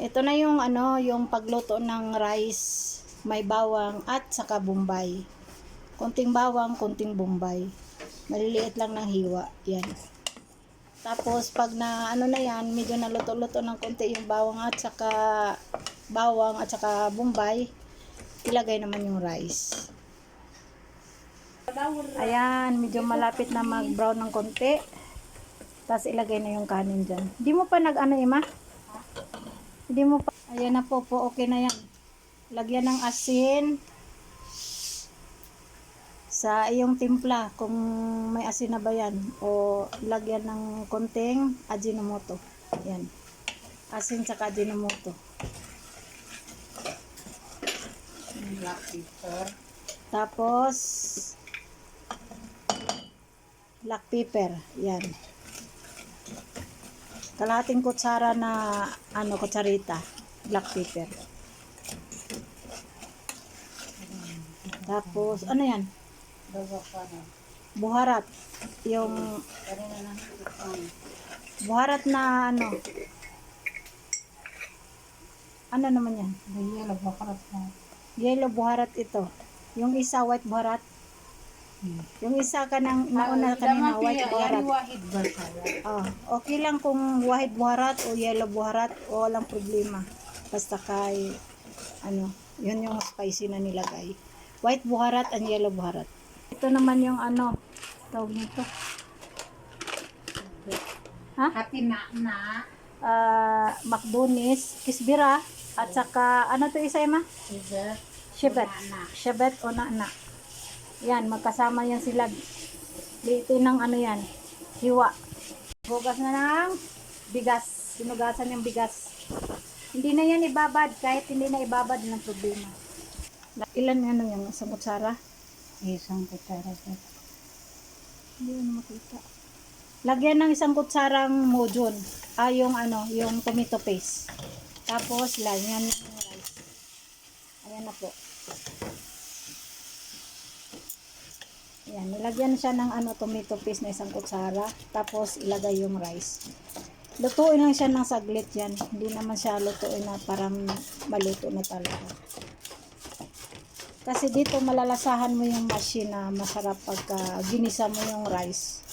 Ito na yung ano, yung pagluto ng rice, may bawang at saka bombay. Konting bawang, konting bombay. Maliliit lang ng hiwa. Yan. Tapos pag na ano na yan, medyo naluto-luto ng konti yung bawang at saka bawang at saka bombay, ilagay naman yung rice. Ayan, medyo malapit na mag-brown ng konti. Tapos ilagay na yung kanin dyan. Hindi mo pa nag-ano, Ima? Hindi mo pa. Ayan na po po, okay na yan. Lagyan ng asin sa iyong timpla kung may asin na ba yan. O lagyan ng konting ajinomoto. Ayan. Asin sa ajinomoto. Black pepper. Tapos, black pepper. Yan. Kalahating kutsara na, ano, kutsarita. Black pepper. Tapos, ano yan? Buharat. Yung buharat na, ano, ano naman yan? Dahil nagmakarat na. Yellow buharat ito. Yung isa, white buharat. Yung isa ka nang nauna kanina, white buharat. wahid ba kaya? Ah, okay lang kung white buharat o yellow buharat o walang problema. Basta kay ano, yun yung spicy na nilagay. White buharat and yellow buharat. Ito naman yung ano, tawag nito. Ha? Hati na na. Ah, makdonis, kisbira, at saka, ano to isa ma? Sugar. Shebet. Nana. Shebet o nana. Yan, magkasama yan sila. Liitin ng ano yan, hiwa. Hugas na ng bigas. Sinugasan yung bigas. Hindi na yan ibabad. Kahit hindi na ibabad, ng problema. Ilan ano yung sa kutsara? Isang kutsara sa Hindi ko makita. Lagyan ng isang kutsarang mojon. Ah, yung ano, yung tomato paste. Tapos, lagyan yung rice. Ayan na po. Ayan, nilagyan siya ng ano, tomato paste na isang kutsara. Tapos, ilagay yung rice. Lutuin lang siya ng saglit yan. Hindi naman siya lutuin na parang maluto na talaga. Kasi dito malalasahan mo yung machine na masarap pagka ginisa mo yung rice.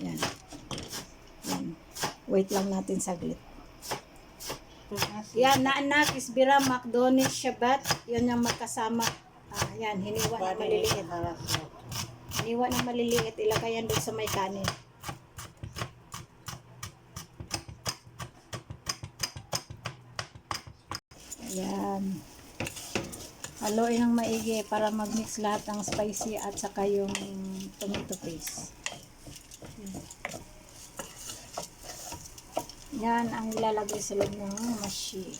Yan. Yan. Wait lang natin saglit. Yan, naanak, isbira, McDonald's, shabat. Yan yung magkasama. Yan, hiniwa na maliliit. Hiniwa na maliliit. Ilagay yan doon sa may kanin. Ayan. Haluin ng maigi para mag-mix lahat ng spicy at saka yung tomato paste. Yan ang ilalagay sa loob ng mashi.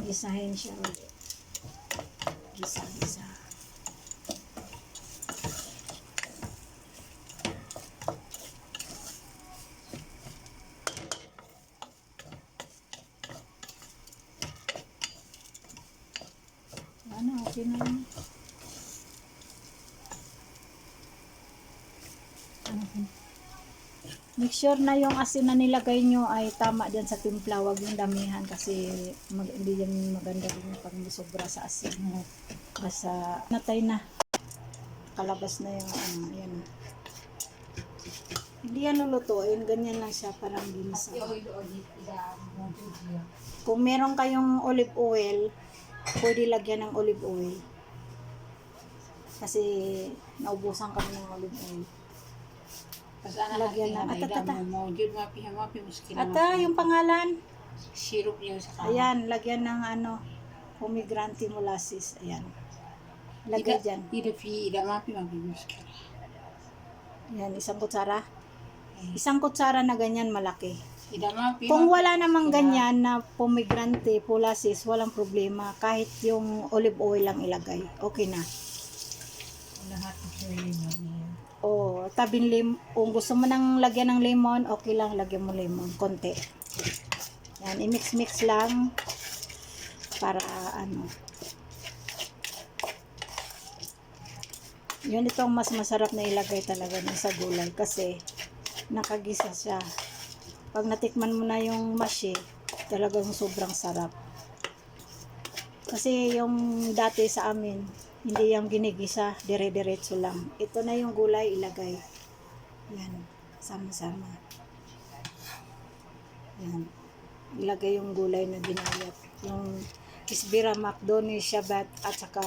Gisahin siya ulit. Gisa, gisa. Ano, okay na yun. Make sure na yung asin na nilagay nyo ay tama dyan sa timpla. Huwag yung damihan kasi mag, hindi yan maganda rin pag sobra sa asin. Basta natay na. Kalabas na yung ano, yan. Hindi yan lulutuin. Ganyan lang siya parang ginisa. Kung meron kayong olive oil, pwede lagyan ng olive oil. Kasi naubusan kami ng olive oil. Kasana Lagyan na. At, at, at. Mo jud mapi. Ata, yung pangalan. syrup niya sa Ayan, lagyan ng ano, pomegranate molasses. Ayan. Lagay dyan. Ida fi ida mapi mapi muskil. Ayan, isang kutsara. Isang kutsara na ganyan malaki. Ida mapi. Kung wala namang ganyan na pomegranate, molasses, walang problema. Kahit yung olive oil lang ilagay. Okay na. lahat ng niya. O, tabing lim, kung gusto mo nang lagyan ng lemon, okay lang, lagyan mo lemon, konti. Yan, i-mix-mix lang para ano. Yun itong mas masarap na ilagay talaga dun sa gulay kasi nakagisa siya. Pag natikman mo na yung mashi, talagang sobrang sarap. Kasi yung dati sa amin, hindi yung ginigisa, dire-diretso lang. Ito na yung gulay ilagay. Yan, sama-sama. Yan. Ilagay yung gulay na ginayat. Yung isbira, makdoni, shabat, at saka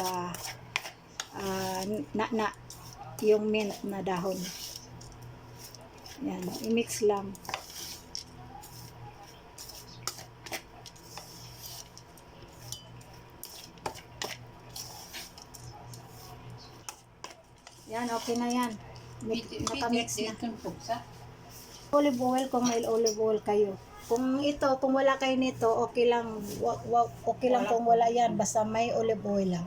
ah, na-na, yung mint na dahon. Yan, i-mix lang. Yan, okay na yan. Nakamix na. Olive oil kung may olive oil kayo. Kung ito, kung wala kayo nito, okay lang. Okay lang kung wala yan. Basta may olive oil lang.